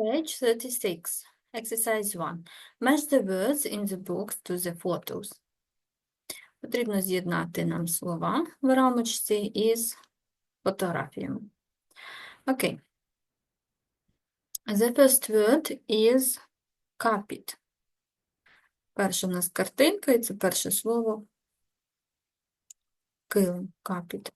Page 36. Exercise 1. Match the words in the box to the photos. Потрібно з'єднати нам слова в рамочці із фотографіями. Окей. The first word is carpet. Перша у нас картинка, і це перше слово килим, carpet.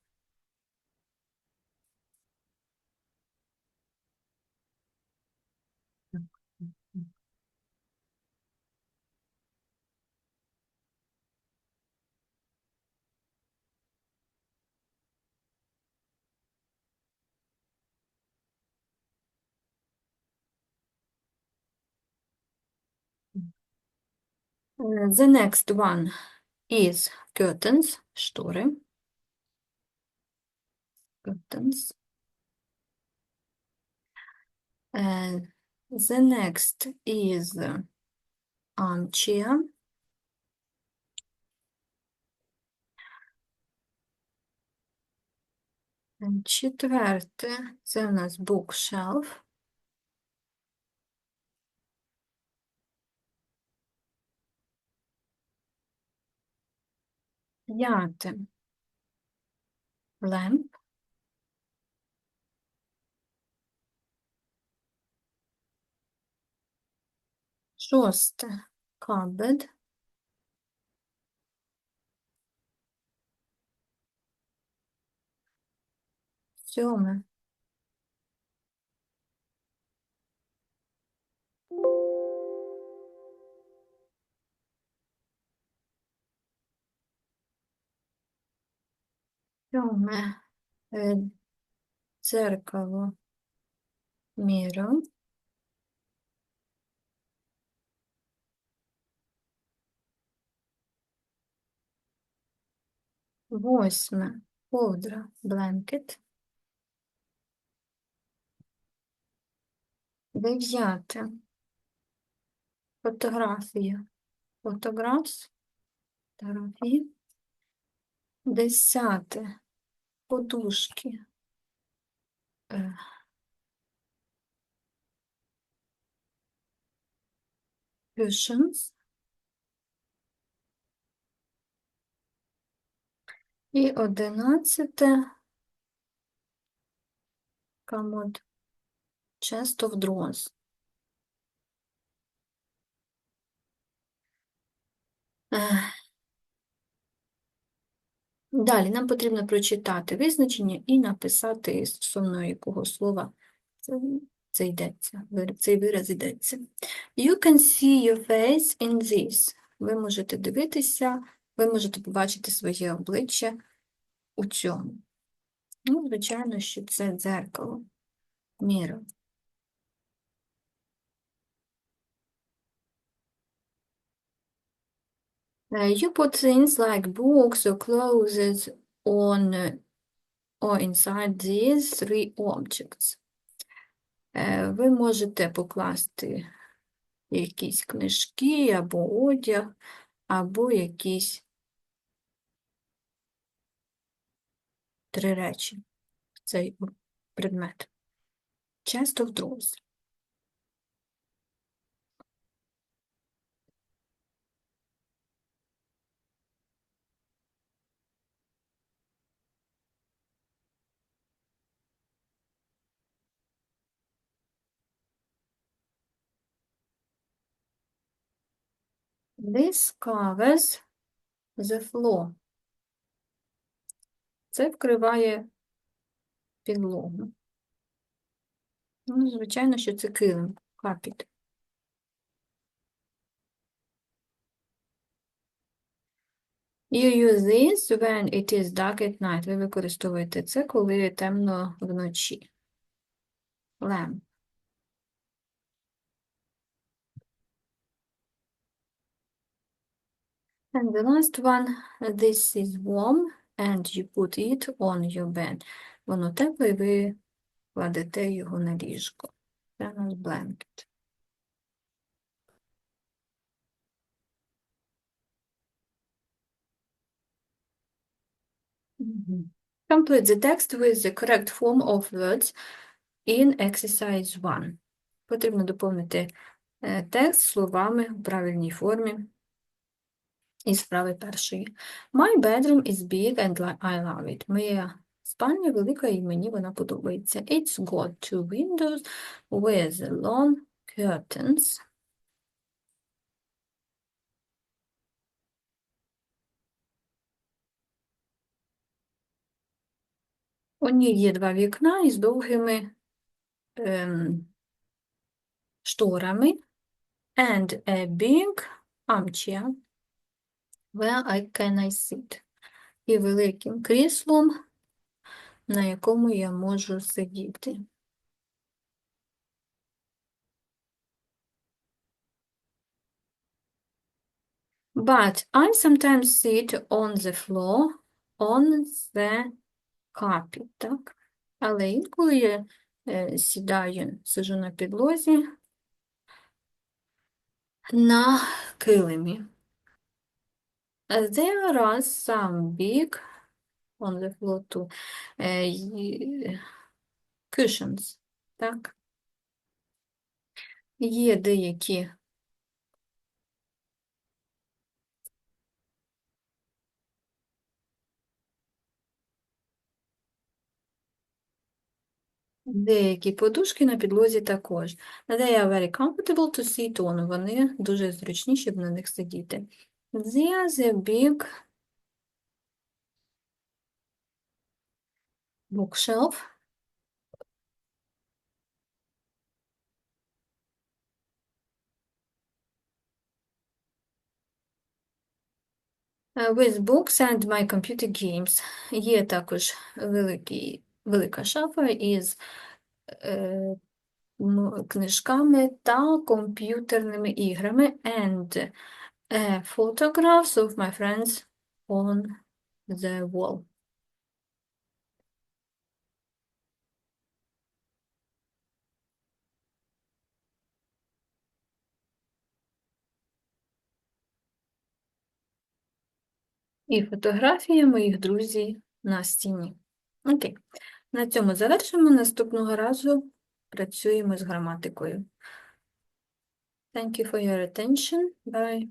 The next one is curtains, штори. Curtains. Uh, the next is uh, armchair. Четверте, це у нас bookshelf. П'яте. Lamp. Шосте. Cupboard. Сьоме. Сьоме. е, Дзеркало. Mirror. Восьме. Ковдра. Blanket. Дев'яте. Фотографія. Фотографії. Десяте. Подушки. Е, Cushions. І одинадцяте. Комод. Chest of drawers. Ех. Далі нам потрібно прочитати визначення і написати стосовно якого слова це, це йдеться, цей вираз йдеться. You can see your face in this. Ви можете дивитися, ви можете побачити своє обличчя у цьому. Ну, звичайно, що це дзеркало. Mirror. You put things like books or clothes on uh, or inside these three objects. Е, Ви можете покласти якісь книжки або одяг, або якісь три речі цей предмет. Chest of This covers the floor. Це вкриває підлогу. Ну, звичайно, що це килим, carpet. You use this when it is dark at night. Ви використовуєте це, коли темно вночі. Lamp. And the last one, this is warm and you put it on your bed. Воно тепле, ви кладете його на ліжко. Це у нас blanket. Complete the text with the correct form of words in exercise 1. потрібно доповнити е, текст словами в правильній формі із справи першої. My bedroom is big and I love it. Моя спальня велика і мені вона подобається. It's got two windows with long curtains. У ній є два вікна із довгими ем, шторами and a big armchair where I can I sit. І великим кріслом, на якому я можу сидіти. But I sometimes sit on the floor on the carpet, так? Але інколи я е, сідаю, сижу на підлозі на килимі. Uh, There are some big on the floor too. е, cushions, так? Є деякі Деякі подушки на підлозі також. They are very comfortable to sit on. Вони дуже зручні, щоб на них сидіти. There's a big bookshelf. uh, With books and my computer games. Є також великий, велика шафа із е, книжками та комп'ютерними іграми and uh, photographs of my friends on the wall. І фотографія моїх друзів на стіні. Окей. На цьому завершимо. Наступного разу працюємо з граматикою. Thank you for your attention. Bye.